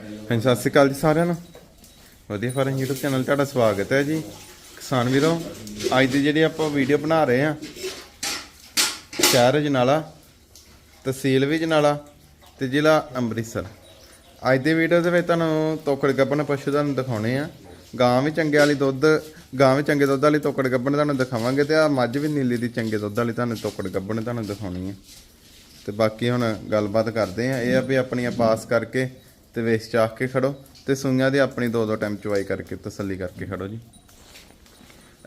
ਹਾਂਜੀ, ਸਤਿ ਸ਼੍ਰੀ ਅਕਾਲ ਜੀ ਸਾਰਿਆਂ ਨੂੰ। ਵਧੀਆ ਫਾਰਮ YouTube ਚੈਨਲ ਤੁਹਾਡਾ ਸਵਾਗਤ ਹੈ ਜੀ। ਕਿਸਾਨ ਵੀਰੋ, ਅੱਜ ਦੀ ਜਿਹੜੀ ਆਪਾਂ ਵੀਡੀਓ ਬਣਾ ਰਹੇ ਆ ਸ਼ਹਿਰ ਜਨਾਲਾ ਤਹਿਸੀਲ ਵੀ ਜਨਾਲਾ ਤੇ ਜ਼ਿਲ੍ਹਾ ਅੰਮ੍ਰਿਤਸਰ। ਅੱਜ ਦੀ ਵੀਡੀਓ ਦੇ ਵਿੱਚ ਤੁਹਾਨੂੰ ਤੋਕੜ ਗੱਬਣ ਪਸ਼ੂ ਤੁਹਾਨੂੰ ਦਿਖਾਉਣੇ ਆ। ਗਾਂ ਵੀ ਚੰਗੇ ਵਾਲੀ ਦੁੱਧ, ਗਾਂ ਵੀ ਚੰਗੇ ਦੁੱਧ ਵਾਲੀ ਤੋਕੜ ਗੱਬਣ ਤੁਹਾਨੂੰ ਦਿਖਾਵਾਂਗੇ ਤੇ ਆ ਮੱਝ ਵੀ ਨੀਲੀ ਦੀ ਚੰਗੇ ਦੁੱਧ ਵਾਲੀ ਤੁਹਾਨੂੰ ਤੋਕੜ ਗੱਬਣ ਤੁਹਾਨੂੰ ਦਿਖਾਉਣੀ ਹੈ ਤੇ ਬਾਕੀ ਹੁਣ ਗੱਲਬਾਤ ਕਰਦੇ ਆ, ਇਹ ਆ ਵੀ ਆਪਣੀਆਂ ਪਾਸ ਕਰਕੇ ਤੇ ਵੇਚ ਚਾਖ ਕੇ ਖੜੋ ਤੇ ਸੂਈਆਂ ਦੀ ਆਪਣੀ ਦੋ ਦੋ ਟਾਈਮ ਚੁਆਈ ਕਰਕੇ ਤਸੱਲੀ ਕਰਕੇ ਖੜੋ ਜੀ।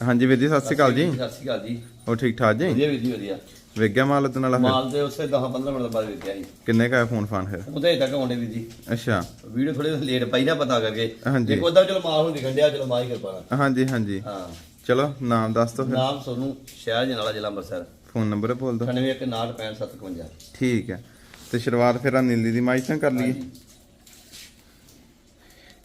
ਹਾਂਜੀ ਵੀਰ ਜੀ ਸਤਿ ਸ਼੍ਰੀ ਅਕਾਲ ਜੀ। ਸਤਿ ਸ਼੍ਰੀ ਅਕਾਲ ਜੀ। ਹੋ ਠੀਕ ਠਾਕ ਜੀ? ਵਧੀਆ ਵੀਰ ਜੀ ਵਧੀਆ। ਵੇਗਿਆ ਮਾਲ ਤੇ ਨਾਲ ਮਾਲ ਦੇ ਉਸੇ 10 15 ਮਿੰਟ ਬਾਅਦ ਵੇਖਿਆ ਜੀ। ਕਿੰਨੇ ਕਾ ਫੋਨ ਫਾਨ ਫਿਰ? ਉਹਦੇ ਤੱਕ ਆਉਂਦੇ ਵੀਰ ਜੀ। ਅੱਛਾ। ਵੀਡੀਓ ਥੋੜੇ ਲੇਟ ਪਈ ਨਾ ਪਤਾ ਕਰਕੇ। ਹਾਂਜੀ। ਇੱਕ ਉਹਦਾ ਚਲੋ ਮਾਲ ਹੁਣ ਦਿਖਣ ਡਿਆ ਚਲੋ ਹੀ ਕਿਰਪਾ ਹਾਂਜੀ ਹਾਂਜੀ। ਹਾਂ। ਚਲੋ ਨਾਮ ਦੱਸ ਦਿਓ ਫਿਰ। ਨਾਮ ਸੋਨੂੰ ਸ਼ਹਿਰ ਜਨਾਲਾ ਜ਼ਿਲ੍ਹਾ ਅੰਮ੍ਰਿਤਸਰ। ਫੋਨ ਨੰਬਰ ਬੋਲ ਦਿਓ। 916557 ਠੀਕ ਹੈ। ਤੇ ਸ਼ੁਰੂਆਤ ਫਿਰ ਆ ਨੀਲੀ ਦੀ ਮਾਈ ਤੋਂ ਕਰ ਲਈਏ।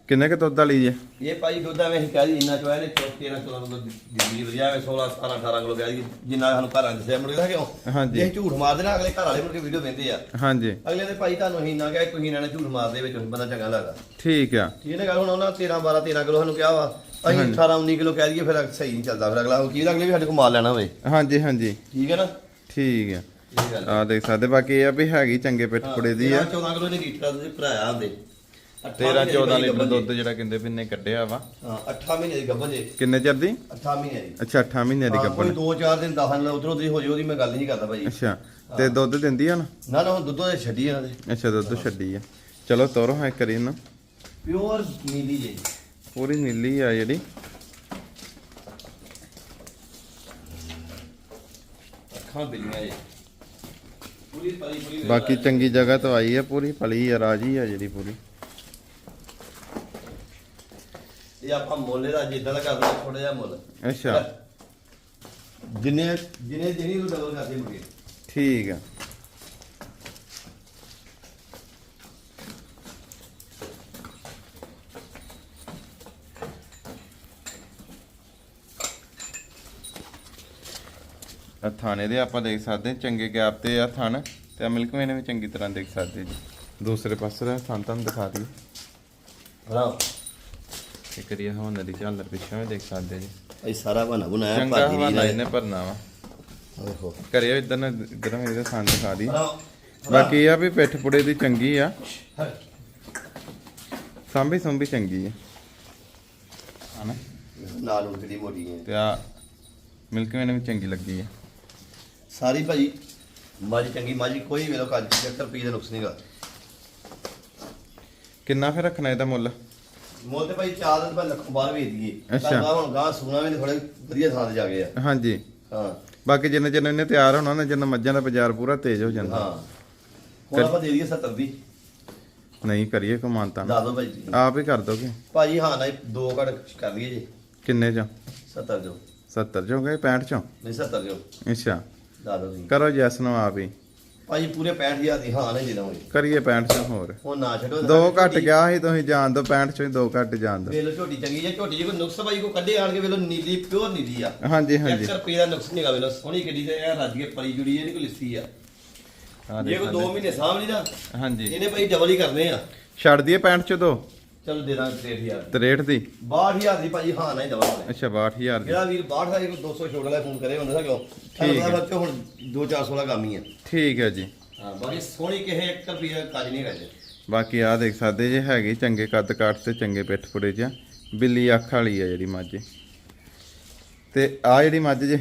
ਕਿੰਨੇ ਕ ਦੁੱਧ ਵਾਲੀ ਜੇ? ਇਹ ਭਾਈ ਦੁੱਧ ਐਵੇਂ ਹੀ ਕਹਿ ਦੀ ਇੰਨਾ ਚੋਇਆ ਨੇ 13 14 ਕਿਲੋ ਦਿੱਲੀ ਵਧੀਆ ਐਵੇਂ 16 17 18 ਕਿਲੋ ਕਹਿ ਦੀ ਜਿੰਨਾ ਸਾਨੂੰ ਘਰਾਂ ਦੱਸਿਆ ਮੁੜ ਕੇ ਕਿਉਂ? ਹਾਂਜੀ। ਅਸੀਂ ਝੂਠ ਮਾਰਦੇ ਨਾ ਅਗਲੇ ਘਰ ਵਾਲੇ ਮੁੜ ਕੇ ਵੀਡੀਓ ਵੇਂਦੇ ਆ। ਹਾਂਜੀ। ਅਗਲੇ ਦੇ ਭਾਈ ਤੁਹਾਨੂੰ ਅਸੀਂ ਨਾ ਕਿਹਾ ਤੁਸੀਂ ਇਹਨਾਂ ਨੇ ਝੂਠ ਮਾਰਦੇ ਵਿੱਚ ਬੰਦਾ ਚੰਗਾ ਲੱਗਦਾ। ਠੀਕ ਆ। ਠੀਕ ਹੈ ਗੱਲ ਹੁਣ ਉਹਨਾਂ 13 12 13 ਕਿਲੋ ਸਾਨੂੰ ਕਿਹਾ ਵਾ। ਅਸੀਂ 18 19 ਕਿਲੋ ਕਹਿ ਦਈਏ ਫਿਰ ਸਹੀ ਨਹੀਂ ਚੱਲਦਾ ਫਿਰ ਅਗਲਾ ਕੀ ਅਗਲੇ ਵੀ ਸਾਡੇ ਕੋਲ ਮਾਲ ਲੈਣਾ ਹੋਵੇ ਹਾਂਜੀ ਹਾਂਜੀ। ਠੀਕ ਹੈ ਨਾ? ਠੀਕ ਆ। ਇਹ ਗੱਲ ਆ ਦੇਖ ਸਕਦੇ ਬਾਕੀ ਇਹ ਆ ਵੀ ਹੈਗੀ ਚੰਗੇ ਪਿੱਠ ਪੁੜੇ ਦੀ ਆ। 14 ਕਿਲੋ ਨੇ ਲੀਟਰ ਦੇ ਭਰਾਇਆ ਹੁੰਦੇ 13 14 ਲੀਟਰ ਦੁੱਧ ਜਿਹੜਾ ਕਹਿੰਦੇ ਵੀ ਨੇ ਕੱਢਿਆ ਵਾ। ਹਾਂ 8 ਮਹੀਨੇ ਦੀ ਗੱਭਣ ਜੇ। ਕਿੰਨੇ ਚਿਰ ਦੀ? 8 ਮਹੀਨੇ ਦੀ। ਅੱਛਾ 8 ਮਹੀਨੇ ਦੀ ਹਾਂ, ਗੱਭਣ। ਕੋਈ 2-4 ਦਿਨ 10 ਦਿਨ ਉਧਰੋਂ ਉਧਰ ਹੋ ਜੇ ਉਹਦੀ ਮੈਂ ਗੱਲ ਨਹੀਂ ਕਰਦਾ ਭਾਈ ਅੱਛਾ ਤੇ ਦੁੱਧ ਦਿੰਦੀ ਆ ਨਾ ਨਾ ਨਾ ਹੁਣ ਦੁੱਧ ਦੇ ਛੱਡੀ ਇਹਨਾਂ ਦੇ ਅੱਛਾ ਦੁੱਧ ਛੱਡੀ ਆ। ਚਲੋ ਤੋਰੋ ਹਾਂ ਕਰੀ ਇਹਨੂੰ। ਪਿਓਰ ਨੀਲੀ ਜੇ। ਪੂਰੀ ਨੀਲੀ ਆ ਜਿਹੜੀ। ਅੱਖਾਂ ਬਿਲੀਆਂ ਜੇ। ਪੂਰੀ ਪਲੀ ਪੂਰੀ ਬਾਕੀ ਚੰਗੀ ਜਗ੍ਹਾ ਤੋਂ ਆਈ ਆ ਪੂਰੀ ਪਲੀ ਆ ਰਾਜੀ ਆ ਜਿਹੜੀ ਪੂਰੀ। ਇਹ ਆਪਾਂ ਮੁੱਲ ਦਾ ਜਿੱਦਾਂ ਦਾ ਕਰਦਾ ਥੋੜਾ ਜਿਹਾ ਮੁੱਲ। ਅੱਛਾ। ਜਿੰਨੇ ਜਿੰਨੇ ਜਿਹਨੀ ਨੂੰ ਡਬਲ ਕਰਦੇ ਮੁਰਗੇ ਠੀਕ ਆ। ਆ ਥਾਣੇ ਦੇ ਆਪਾਂ ਦੇਖ ਸਕਦੇ ਹਾਂ, ਚੰਗੇ ਗੈਪ ਤੇ ਆ ਥਣ ਤੇ ਆ ਮਿਲਕ ਵੇਨੇ ਵੀ ਚੰਗੀ ਤਰ੍ਹਾਂ ਦੇਖ ਸਕਦੇ ਜੀ। ਦੂਸਰੇ ਪਾਸੇ ਦਾ ਥਣ ਤੁਹਾਨੂੰ ਦਿਖਾ ਦਈਏ। ਹਾਂ ਇੱਕ ਰੀ ਹੁਣ ਦੀ ਝਾਲਰ ਪਿੱਛੇ ਵੀ ਦੇਖ ਸਕਦੇ ਜੀ। ਇਹ ਸਾਰਾ ਬਣਾ ਬਣਾਇਆ ਚੰਗਾ ਭਾਜੀ ਹਵਾਲਾ ਦੀ ਇਹਨੇ ਭਰਨਾ ਵਾ। ਓਹੋ ਕਰਿਓ ਇਧਰ ਨਾ ਇਧਰ ਮੇਰੇ ਥਣ ਦਿਖਾ ਦੀ। ਬਾਕੀ ਇਹ ਆ ਵੀ ਪਿੱਠ ਪੁੜੇ ਦੀ ਚੰਗੀ ਆ। ਸਾਂਭੀ ਸੰਭੀ ਚੰਗੀ ਆ। ਹਨਾ? ਨਾਲ ਉਲਕਦੀ ਮੋਟੀ ਹੈ। ਤੇ ਆ ਮਿਲਕ ਵੀ ਚੰਗੀ ਲੱਗੀ ਆ। ਸਾਰੀ ਭਾਜੀ ਮੱਝ ਚੰਗੀ ਮੱਝ ਕੋਈ ਵੇਲੋ ਕੱਜ 75 ਰੁਪਏ ਦਾ ਨੁਕਸ ਨਹੀਂਗਾ ਕਿੰਨਾ ਫਿਰ ਰੱਖਣਾ ਇਹਦਾ ਮੁੱਲ? ਮੁੱਲ ਤੇ ਭਾਈ ਚਾਰ ਦਿਨ ਬਾਅਦ ਲੱਖੋਂ ਬਾਹਰ ਵੇਚ ਦਈਏ। ਅੱਛਾ। ਤਾਂ ਹੁਣ ਗਾਂ ਸੂਣਾ ਵੀ ਥੋੜੇ ਵਧੀਆ ਥਾਂ ਤੇ ਜਾ ਗਏ ਆ। ਹਾਂਜੀ। ਹਾਂ। ਬਾਕੀ ਜਿੰਨੇ ਜਿੰਨੇ ਇਹਨੇ ਤਿਆਰ ਹੋਣਾ ਨਾ ਜਿੰਨਾ ਮੱਝਾਂ ਦਾ ਬਾਜ਼ਾਰ ਪੂਰਾ ਤੇਜ਼ ਹੋ ਜਾਂਦਾ। ਹਾਂ। ਹੁਣ ਆਪਾਂ ਦੇ ਦਈਏ 70 ਦੀ ਨਹੀਂ ਕਰੀਏ ਕਮਾਨਤਾ ਦੱਸ ਦੋ ਭਾਜੀ ਤੁਸੀਂ। ਆਪ ਹੀ ਕਰ ਦੋਗੇ। ਭਾਜੀ ਹਾਂ ਨਾ ਇਹ ਦੋ ਘੜ ਕਰ ਲਈਏ ਜੀ। ਕਿੰਨੇ ਚ? 70 ਜੋ 70 ਚੋਂ ਗਏ 65 ਚੋਂ? ਨਹੀਂ 70 ਜੋ ਅੱਛਾ। ਦੱਸ ਦੋ ਤੁਸੀਂ। ਕਰੋ ਜੈਸ ਨੂੰ ਆਪ ਹੀ। ਭਾਜੀ ਪੂਰੇ 65000 ਦੀ ਹਾਂ ਨਹੀਂ ਦੇ ਦਵਾਂਗੇ। ਕਰੀਏ 65 ਚੋਂ ਹੋਰ। ਹੁਣ ਨਾ ਛੱਡੋ ਦੋ ਘੱਟ ਗਿਆ ਸੀ ਤੁਸੀਂ ਜਾਣ ਦੋ 65 ਚੋਂ ਹੀ ਦੋ ਘੱਟ ਜਾਣ ਦੋ। ਵੇਲੋ ਝੋਟੀ ਚੰਗੀ ਜੇ ਝੋਟੀ ਜੇ ਕੋਈ ਨੁਕਸ ਭਾਈ ਕੋ ਕੱਢੇ ਆਣ ਕੇ ਵੇਲੋ ਨੀਲੀ ਪਿਓਰ ਨੀਲੀ ਆ। ਹਾਂਜੀ ਹਾਂਜੀ। 1 ਰੁਪਏ ਦਾ ਨੁਕਸ ਨਹੀਂਗਾ ਵੇਲੋ ਸੋਹਣੀ ਗੱਡੀ ਤੇ ਇਹ ਰੱਜ ਕੇ ਪਰੀ ਜੁੜੀ ਇਹਦੀ ਕੋਈ ਲਿੱਸੀ ਆ। ਜੇ ਦੇਖ ਕੋਈ 2 ਮਹੀਨੇ ਸਾਂਭ ਲਈ ਨਾ। ਹਾਂਜੀ। ਇਹਨੇ ਭਾਈ ਡਬਲ ਹੀ ਕਰਨੇ ਆ। ਛੱਡ ਦਈਏ 65 ਚੋਂ ਦੋ। ਚਲੋ ਦੇ ਦਾਂਗੇ 63000 63 ਦੀ। 62000 ਦੀ? ਭਾਜੀ ਹਾਂ ਨਾ ਹੀ ਦਵਾਂਗੇ। ਅੱਛਾ 62000 ਦੀ। ਜਿਹੜਾ ਵੀਰ 62000 ਕੋ 200 ਛੋੜ ਵਾਲਾ ਫੋਨ ਕਰੇ ਹੁੰਦਾ ਕਿਉਂ? ਠੀਕ ਹੈ। ਬੱਚੇ ਹੁਣ 2-416 ਕੰਮ ਹੀ ਆ। ਠੀਕ ਹੈ ਜੀ। ਹਾਂ ਬਾਕੀ ਸੋਹਣੀ ਕਿਸੇ 1 ਰੁਪਏ ਕੱਜ ਨਹੀਂ ਕਰਦੇ ਬਾਕੀ ਆ ਦੇਖ ਸਕਦੇ ਜੇ ਹੈਗੀ ਚੰਗੇ ਕੱਦ ਕਾਠ ਤੇ ਚੰਗੇ ਪਿੱਠ ਪੁੜੇ ਚ ਬਿੱਲੀ ਅੱਖ ਵਾਲੀ ਆ ਜਿਹੜੀ ਮੱਝ। ਤੇ ਆ ਜਿਹੜੀ ਮੱਝ ਜੇ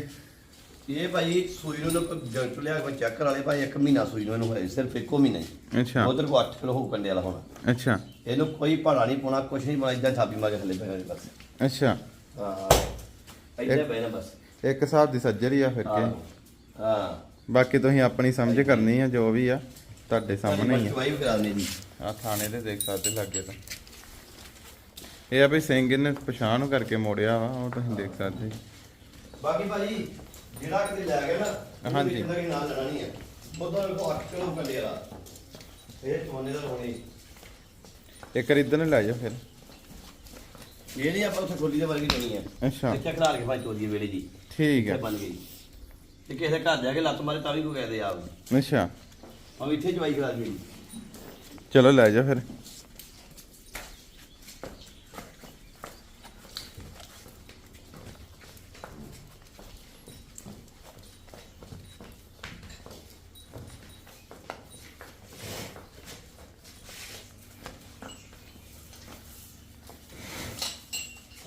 ਇਹ ਭਾਈ ਸੂਈ ਨੂੰ ਡਾਕਟਰ ਲਿਆ ਕੋਈ ਚੈੱਕ ਕਰਾ ਭਾਈ 1 ਮਹੀਨਾ ਸੂਈ ਨੂੰ ਇਹਨੂੰ ਹੋਇਆ ਸਿਰਫ ਇੱਕੋ ਮਹੀਨਾ ਹੀ। ਅੱਛਾ। ਉਧਰ ਕੋ 8 ਕਿਲੋ ਹੋ ਕੰਡੇ ਵਾਲਾ ਹੁਣ। ਅੱਛਾ। ਇਹਨੂੰ ਕੋਈ ਭਾੜਾ ਨਹੀਂ ਪਾਉਣਾ ਕੁਛ ਨਹੀਂ ਪਾਉਣਾ ਇਦਾਂ ਥਾਪੀ ਮਾਰ ਕੇ ਥੱਲੇ ਪੈਣਾ ਬਸ। ਅੱਛਾ। ਹਾਂ ਇੱਥੇ ਪੈਣਾ ਬਸ। ਇੱਕ ਹਿਸਾਬ ਦੀ ਸੱਜਰੀ ਆ ਫਿਰ ਕੇ। ਹਾਂ ਬਾਕੀ ਤੁਸੀਂ ਆਪਣੀ ਸਮਝ ਕਰਨੀ ਆ ਜੋ ਵੀ ਆ ਤੁਹਾਡੇ ਸਾਹਮਣੇ ਹੀ ਆ। ਚਵਾਈ ਵੀ ਕਰਾ ਦੇਣੀ ਜੀ ਆ ਥਾਣੇ ਦੇ ਦੇਖ ਸਕਦੇ ਲੱਗੇ ਤਾਂ। ਇਹ ਆ ਵੀ ਸਿੰਘ ਇਹਨੇ ਪਛਾਣ ਨੂੰ ਕਰਕੇ ਮੋੜਿਆ ਵਾ ਉਹ ਤੁਸੀਂ ਦੇਖ ਸਕਦੇ। ਬਾਕੀ ਭਾਜੀ ਜਿਹੜਾ ਕਿਤੇ ਲੈ ਗਿਆ ਨਾ ਹਾਂਜੀ। ਇਹਦਾ ਕਿ ਨਾਲ ਲੈਣਾ ਨਹੀਂ ਹੈ ਉਦੋਂ ਕੋ 8 ਕਿਲੋ ਕੰਡੇ ਵਾਲਾ ਇਹ ਚੋਨੇ ਦਾ ਹੋਣੀ ਇੱਕ ਵਾਰ ਇੱਧਰ ਨੂੰ ਲੈ ਜਾਓ ਫਿਰ। ਇਹ ਨਹੀਂ ਆਪਾਂ ਉੱਥੇ ਖੋਲੀ ਦੇ ਵਰਗੀ ਲੈਣੀ ਹੈ ਅੱਛਾ। ਇੱਥੇ ਖੜਾ ਕੇ ਭਾਈ ਚੋਦੀ ਵੇਲੇ ਜੀ। ਠੀਕ ਹੈ ਬਣ ਗਈ। ਤੇ ਕਿਸੇ ਦੇ ਘਰ ਜਾ ਕੇ ਲੱਤ ਮਾਰੇ ਤਾਂ ਵੀ ਕੋ ਕਹਦੇ ਆਪ। ਅੱਛਾ। ਆ ਇੱਥੇ ਜਵਾਈ ਕਰਾ ਦਈਏ ਚਲੋ ਲੈ ਜਾਓ ਫਿਰ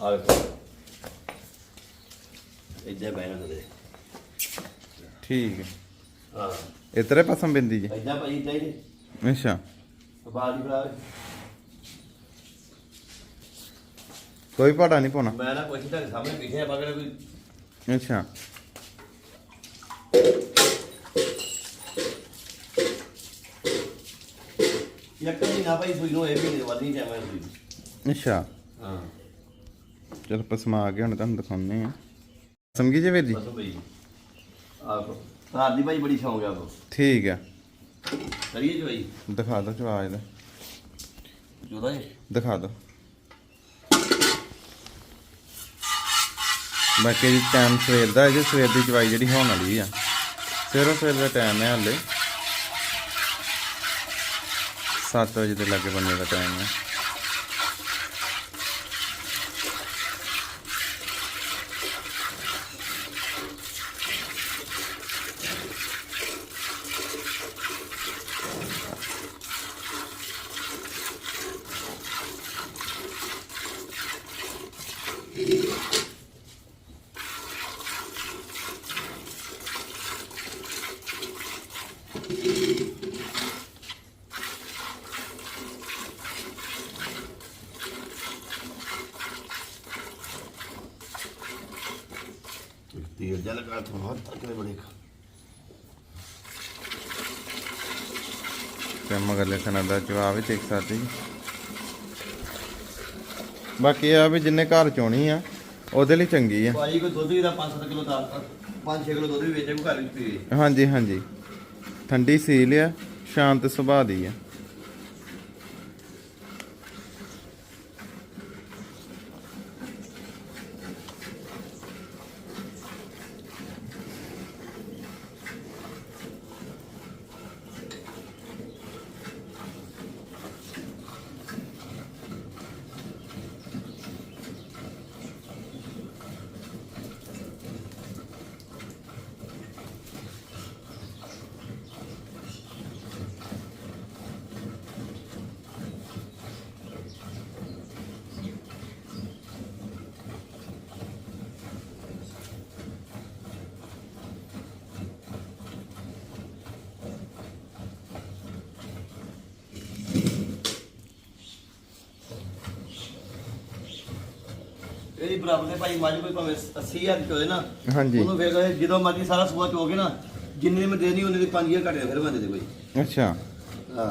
ਆ ਵੇਖੋ ਇੱਦਾਂ ਬੈਨ ਦੇ ਠੀਕ ਹੈ। ਹਾਂ। ਇਤਰੇ ਪਸੰਦ ਬਿੰਦੀ ਜੀ। ਇੱਦਾਂ ਭਾਈ ਹੀ। ਅੱਛਾ। ਬਾਲ ਦੀ ਭਰਾ ਕੋਈ ਭਾੜਾ ਨਹੀਂ ਪਾਉਣਾ। ਮੈਂ ਨਾ ਕੁਛ ਤੁਹਾਡੇ ਸਾਹਮਣੇ ਪਿੱਛੇ ਮਗਰ ਕੋਈ ਅੱਛਾ। ਇੱਕ ਮਹੀਨਾ ਭਾਈ ਸੂਈ ਨੂੰ ਇਹ ਮਹੀਨੇ ਵੱਧ ਨਹੀਂ ਜਾਵਾਂ ਸੂਈ ਅੱਛਾ। ਹਾਂ। ਚਲ ਪਸਮਾ ਕੇ ਹੁਣ ਤੁਹਾਨੂੰ ਦਿਖਾਉਂਦੇ ਆ ਸਮਝੀ ਜੀ ਵੀਰ ਜੀ? ਬਸ ਭਾਈ ਆਹ ਰਾਤ ਦੀ ਭਾਈ ਬੜੀ ਸ਼ੌਂਕ ਆ ਕੋ। ਠੀਕ ਹੈ ਕਰੀਏ ਜੀ ਭਾਈ ਦਿਖਾ ਦਾ ਜੋਦਾ ਜੀ। ਦਿਖਾ ਦਿਓ ਬਾਕੀ ਜੀ ਟਾਈਮ ਸਵੇਰ ਦਾ ਹੈ ਜੀ ਸਵੇਰ ਦੀ ਚਵਾਈ ਜਿਹੜੀ ਹੋਣ ਵਾਲੀ ਆ। ਸਵੇਰੋਂ ਸਵੇਰ ਦਾ ਟਾਈਮ ਹੈ ਹਾਲੇ। 7 ਵਜੇ ਦੇ ਲਾਗੇ ਬੰਨੇ ਦਾ ਟਾਈਮ ਹੈ। ਤੀਰ ਜਲ ਕਾ ਤੋਂ ਬਹੁਤ ਤੱਕ ਬੜੇ ਖਾ। ਤੇ ਮਗਰਲੇ ਸਨਾਂ ਦਾ ਜਵਾਬ ਵੀ ਦੇਖ ਸਕਦੇ। ਜੀ ਬਾਕੀ ਇਹ ਆ ਵੀ ਜਿੰਨੇ ਘਰ ਚੋਣੀ ਆ ਉਹਦੇ ਲਈ ਚੰਗੀ ਆ। ਭਾਈ ਕੋਈ ਦੁੱਧ ਵੀ ਦਾ 5-7 ਕਿਲੋ ਦਾ 5-6 ਕਿਲੋ ਦੁੱਧ ਵੀ ਵੇਚੇ ਕੋ ਘਰ ਵਿੱਚ ਪੀਏ ਹਾਂਜੀ ਹਾਂਜੀ। ਠੰਡੀ ਸੀਲ ਆ ਸ਼ਾਂਤ ਸੁਭਾਅ ਦੀ ਆ। ਇਹਦੀ ਬਰਾਬਰ ਦੇ ਭਾਈ ਮੱਝ ਕੋਈ ਭਾਵੇਂ 80000 ਦੀ ਹੋਏ ਨਾ ਹਾਂਜੀ। ਉਹਨੂੰ ਫਿਰ ਕਹੇ ਜਦੋਂ ਮਰਜ਼ੀ ਸਾਰਾ ਸੂਆ ਚੋਗੇ ਨਾ ਜਿੰਨੇ ਮੈਂ ਦੇਣੀ ਉਹਨੇ ਦੀ 5000 ਘਟਿਆ ਫਿਰ ਮੈਂ ਦੇ ਦੇ ਕੋਈ। ਅੱਛਾ। ਹਾਂ।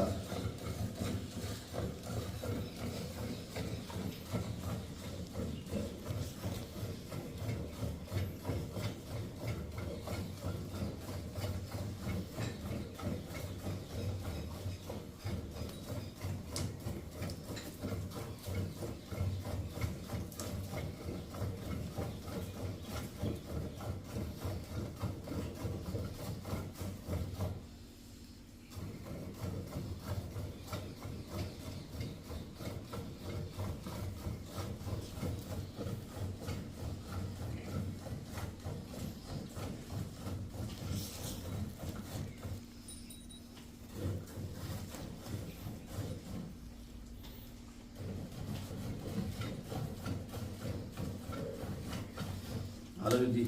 ਹਲੋ ਜੀ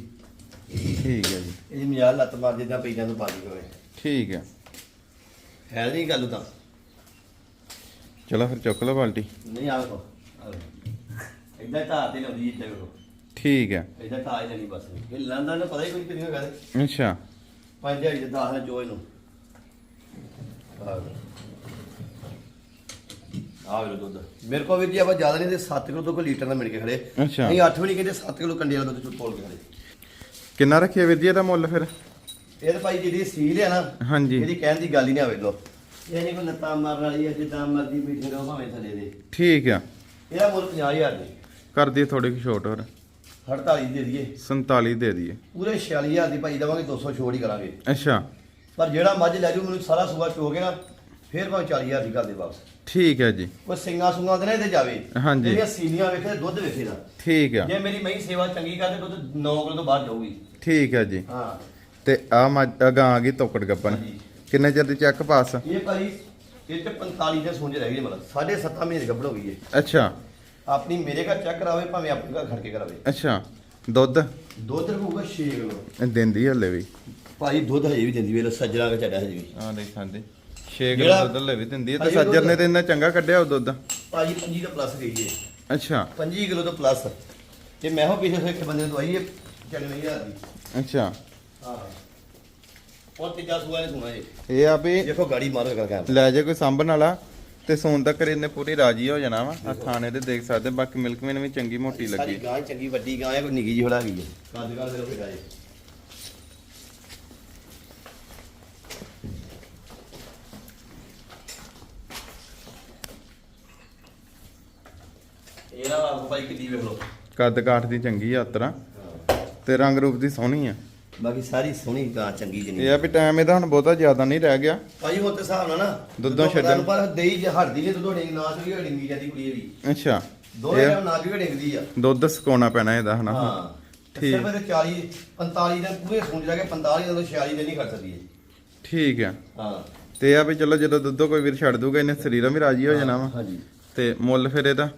ਠੀਕ ਹੈ ਜੀ। ਇਹ ਮਿਆਲ ਲੱਤ ਮਾਰ ਜਿੱਦਾਂ ਪਈਆਂ ਤੋਂ ਪਾਲੀ ਹੋਵੇ। ਠੀਕ ਹੈ। ਹੈ ਨਹੀਂ ਗੱਲ ਤਾਂ। ਚਲੋ ਫਿਰ ਚੁੱਕ ਲਓ ਬਾਲਟੀ। ਨਹੀਂ ਆਵੇ ਇਦਾਂ ਧਾਰ ਤੇ ਲਾਉਂਦੀ ਇੱਥੇ ਵੇਖੋ ਠੀਕ ਹੈ। ਇਦਾਂ ਧਾਰ ਹੀ ਲੈਣੀ ਬਸ। ਇਹ ਲੰਦਾ ਨੇ ਪਤਾ ਹੀ ਕੋਈ ਕਿੰਨੀ ਗੱਲ। ਅੱਛਾ। ਪੰਜ ਦਿਹਾੜੀ ਦੇ 10 ਨੇ ਚੋਏ ਨੂੰ ਆ ਵੇ ਦੁੱਧ। ਮੇਰੇ ਕੋਲ ਵੀ ਜੀ ਆਪਾਂ ਜ਼ਿਆਦਾ ਨਹੀਂ ਤੇ 7 ਕਿਲੋ ਤੋਂ ਕੋਈ ਲੀਟਰ ਦਾ ਮਿਲ ਕੇ ਖੜੇ। ਅੱਛਾ। ਨਹੀਂ 8 ਵੀ ਨਹੀਂ ਕਹਿੰਦੇ 7 ਕਿਲੋ ਕੰਡੇ ਵਾਲਾ ਦੁੱਧ ਤੋਲ ਕੇ ਖੜੇ। ਕਿੰਨਾ ਰੱਖਿਆ ਵੀਰ ਜੀ ਇਹਦਾ ਮੁੱਲ ਫਿਰ? ਇਹ ਤਾਂ ਭਾਈ ਜਿਹੜੀ ਸੀਲ ਹੈ ਨਾ ਹਾਂਜੀ। ਇਹਦੀ ਕਹਿਣ ਦੀ ਗੱਲ ਹੀ ਨਹੀਂ ਆਵੇ ਲੋ। ਇਹ ਨਹੀਂ ਕੋਈ ਲੱਤਾਂ ਮਾਰਨ ਵਾਲੀ ਹੈ ਜਿੱਦਾਂ ਮਰਜ਼ੀ ਬੈਠੇ ਰਹੋ ਭਾਵੇਂ ਥੱਲੇ ਦੇ। ਠੀਕ ਆ। ਇਹਦਾ ਮੁੱਲ 50000 ਦੇ। ਕਰ ਦਈਏ ਥੋੜੀ ਕੁ ਛੋਟ ਹੋਰ। 48 ਦੇ ਦਈਏ। 47 ਦੇ ਦਈਏ। ਪੂਰੇ 46000 ਦੀ ਭਾਈ ਦੇਵਾਂਗੇ 200 ਛੋੜ ਹੀ ਕਰਾਂਗੇ। ਅੱਛਾ। ਪਰ ਜਿਹੜਾ ਮੱਝ ਲੈ ਜੂ ਮੈਨੂੰ ਸਾਰਾ ਸੂਆ ਚੋਗੇ ਨਾ ਫੇਰ ਭਾਵੇਂ 40000 ਦੀ ਕਰ ਦੇ ਵਾਪਸ। ਠੀਕ ਹੈ ਜੀ। ਕੋਈ ਸਿੰਘਾਂ ਸੁੰਗਾਂ ਦੇ ਨਾ ਇਹਦੇ ਜਾਵੇ। ਹਾਂਜੀ। ਜਿਹੜੀਆਂ ਸੀਲੀਆਂ ਵੇਖੇ ਦੁੱਧ ਵੇਖੇ ਦਾ। ਠੀਕ ਆ। ਜੇ ਮੇਰੀ ਮਹੀਂ ਸੇਵਾ ਚੰਗੀ ਕਰਦੇ ਦੁੱਧ 9 ਕਿਲੋ ਤੋਂ ਬਾਹਰ ਜਾਊਗੀ। ਠੀਕ ਹੈ ਜੀ। ਹਾਂ। ਤੇ ਆ ਮੱਝ ਆ ਆ ਗਈ ਤੋਕੜ ਗੱਪਨ ਹਾਂਜੀ। ਕਿੰਨੇ ਚਿਰ ਦੀ ਚੈੱਕ ਪਾਸ? ਇਹ ਭਾਈ ਇਹ ਚ 45 ਦੇ ਸੁੰਜ ਰਹਿ ਗਏ ਮਤਲਬ। ਸਾਢੇ 7 ਮਹੀਨੇ ਗੱਭੜ ਹੋ ਗਈ ਹੈ ਅੱਛਾ। ਆਪਣੀ ਮੇਰੇ ਘਰ ਚੈੱਕ ਕਰਾਵੇ ਭਾਵੇਂ ਆਪਣੇ ਘਰ ਖੜ ਕੇ ਕਰਾਵੇ। ਅੱਛਾ। ਦੁੱਧ? ਦੁੱਧ ਹੋਊਗਾ 6 ਕਿਲੋ। ਦਿੰਦੀ ਹਲੇ ਵੀ। ਭਾਈ ਦੁੱਧ ਹਜੇ ਵੀ ਦਿੰਦੀ ਵੇਲੇ ਸੱਜਣਾ ਕੇ ਚੱਡਾ ਹਜੇ ਵੀ। ਆ ਦੇਖ ਖਾਂਦੇ 6 ਕਿਲੋ ਜਿਹੜਾ- ਦੁੱਧ ਹਲੇ ਵੀ ਦਿੰਦੀ ਹੈ ਤੇ ਹਜੇ ਸੱਜਰ ਨੇ ਤੇ ਇੰਨਾ ਚੰਗਾ ਕੱਢਿਆ ਉਹ ਦੁੱਧ। ਭਾਜੀ 25 ਦਾ ਪਲੱਸ ਗਈ ਏ ਅੱਛਾ। 25 ਕਿਲੋ ਤੋਂ ਪਲੱਸ ਤੇ ਮੈਂ ਹੋ ਪਿਛੇ ਇੱਕ ਬੰਦੇ ਨੂੰ ਦਵਾਈ ਏ 94000 ਦੀ ਅੱਛਾ। ਹਾਂ। ਉਹ ਤੀਜਾ ਸੂਆ ਨੇ ਸੁਣਾ ਜੀ ਇਹ ਆ ਵੀ ਦੇਖੋ ਗਾੜੀ ਮਾਰ ਕਰ ਕਰ। ਲੈ ਜੇ ਕੋਈ ਸਾਂਭਣ ਵਾਲਾ ਤੇ ਸੌਣ ਤੱਕ ਇਹਨੇ ਪੂਰੀ ਰਾਜੀ ਹੋ ਜਾਣਾ ਵਾ। ਆ ਥਾਣੇ ਤੇ ਦੇਖ ਸਕਦੇ ਬਾਕੀ ਮਿਲਕ ਮੈਨ ਵੀ ਚੰਗੀ ਮੋਟੀ ਸਾਰੀ ਲੱਗੀ। ਗਾਂ ਚੰਗੀ ਵੱਡੀ ਗਾਂ ਹੈ ਕੋਈ ਨਿੱਕੀ ਜਿਹੀ ਹੋਲਾ ਗਈ ਹੈ। ਕੱਦ ਕੱਦ ਦੇ ਗਾਏ ਇਹਦਾ ਆਪ ਭਾਈ ਕਿੱਡੀ ਵੇਖ ਲਓ ਕੱਦ ਕਾਠ ਦੀ ਚੰਗੀ ਯਾਤਰਾ ਤੇ ਰੰਗ ਰੂਪ ਦੀ ਸੋਹਣੀ ਆ। ਬਾਕੀ ਸਾਰੀ ਸੋਹਣੀ ਗਾਂ ਚੰਗੀ ਇਹ ਜਨੀ ਆ ਵੀ ਟਾਈਮ ਇਹਦਾ ਹੁਣ ਬਹੁਤਾ ਜ਼ਿਆਦਾ ਨਹੀਂ ਰਹਿ ਗਿਆ। ਭਾਈ ਹੁਣ ਤੇ ਹਿਸਾਬ ਨਾਲ ਨਾ ਦੁੱਧੋਂ ਛੱਡਣ। ਪਰ ਦੇਈ ਜੇ ਹਟਦੀ ਨੇ ਦੁੱਧੋਂ ਡਿੰਗ ਨਾ ਚਲੀ ਡਿੰਗੀ ਜਾਂਦੀ ਕੁੜੀ ਇਹ ਵੀ। ਅੱਛਾ। ਇਹ ਟਾਈਮ ਨਾ ਵੀ ਡਿੰਗਦੀ ਆ। ਦੁੱਧ ਸੁਕਾਉਣਾ ਪੈਣਾ ਇਹਦਾ ਹਨਾ? ਹਾਂ। ਠੀਕ। ਸਿਰਫ ਇਹਦੇ 40 45 ਦਿਨ ਪੂਰੇ ਸੂਣ ਜਾ ਕੇ 45 ਦਿਨ ਤੋਂ 46 ਦਿਨ ਹੀ ਕਰ ਸਕਦੀ ਠੀਕ ਆ। ਹਾਂ। ਤੇ ਇਹ ਆ ਵੀ ਚਲੋ ਜਦੋਂ ਦੁੱਧੋਂ ਕੋਈ ਵੀਰ ਛੱਡ ਦੂਗਾ ਇਹਨੇ ਸਰੀਰਾਂ ਵੀ ਰਾਜੀ ਹੋ ਜਾਣਾ ਵਾ। ਹਾਂਜੀ। ਤੇ ਮੁੱਲ ਫਿਰ ਇਹਦਾ?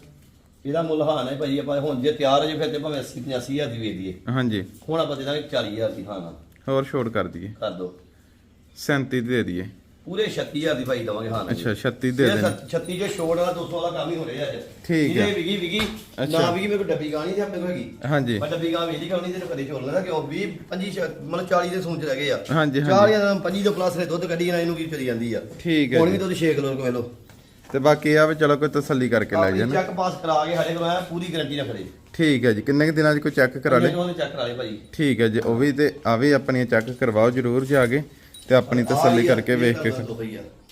ਇਹਦਾ ਮੁੱਲ ਹਾਂ ਹੈ ਭਾਈ ਆਪਾਂ ਹੁਣ ਜੇ ਤਿਆਰ ਜੇ ਫਿਰ ਤੇ ਭਾਵੇਂ 80 85000 ਦੀ ਵੇਚ ਦਈਏ। ਹਾਂਜੀ। ਹੁਣ ਆਪਾਂ ਦੇ ਦਾਂਗੇ 40000 ਦੀ ਹਾਂ ਨਾ ਹੋਰ ਛੋਟ ਕਰ ਦਈਏ। ਕਰ ਦੋ। 37 ਦੇ ਦਈਏ। ਪੂਰੇ 36000 ਦੀ ਭਾਈ ਦਵਾਂਗੇ ਹਾਂ ਨਾ ਅੱਛਾ 36 ਦੇ ਦੇਣੇ। 36 ਜੋ ਛੋੜ ਵਾਲਾ 200 ਵਾਲਾ ਕੰਮ ਹੀ ਹੋ ਰਿਹਾ ਅੱਜ। ਠੀਕ ਹੈ। ਵਿਗੀ ਵਿਗੀ। ਨਾ ਵਿਗੀ ਮੇਰੇ ਕੋਲ ਡੱਬੀ ਗਾਣੀ ਤੇ ਆਪਣੇ ਕੋਲ ਹੈਗੀ। ਹਾਂਜੀ। ਮੈਂ ਡੱਬੀ ਗਾਂ ਵੇਚੀ ਕਰਨੀ ਤੇ ਕਦੇ ਝੋਲ ਲੈਣਾ ਕਿਉਂ 20 25 ਮਤਲਬ 40 ਦੇ ਸੂਣ ਚ ਰਹਿ ਗਏ ਆ। ਹਾਂਜੀ, ਹਾਂਜੀ। 40 ਦਾ 25 ਤੋਂ ਪਲੱਸ ਨੇ ਦੁੱਧ ਕੱਢੀ ਜਾਣਾ ਇਹਨੂੰ ਕੀ ਕਰੀ ਜਾਂਦੀ ਆ। ਠੀਕ ਹੈ ਹੁਣ। ਵੀ ਦੁੱਧ 6 ਕਿਲੋ ਕੋਲ। ਲੋ ਤੇ ਬਾਕੀ ਇਹ ਆ ਵੀ ਚਲੋ ਕੋਈ ਤਸੱਲੀ ਕਰਕੇ ਲੈ ਜਾਣਾ। ਚੈੱਕ ਪਾਸ ਕਰਾ ਕੇ ਸਾਡੇ ਕੋਲ ਆਇਆ ਪੂਰੀ ਗਾਰੰਟੀ ਖੜੇ। ਠੀਕ ਹੈ ਜੀ ਕਿੰਨੇ ਕੁ ਦਿਨਾਂ 'ਚ ਕੋਈ ਚੈੱਕ ਕਰਾ ਲੇ ਉਹਨੇ ਚੈੱਕ ਕਰਾ ਲਏ ਭਾਈ ਠੀਕ ਹੈ ਜੀ ਉਹ ਵੀ ਤੇ ਆ ਵੀ ਆਪਣੀਆਂ ਚੈੱਕ ਕਰਵਾਓ ਜਰੂਰ ਜਾ ਕੇ ਤੇ ਆਪਣੀ ਤਸੱਲੀ ਕਰਕੇ ਵੇਖ ਕੇ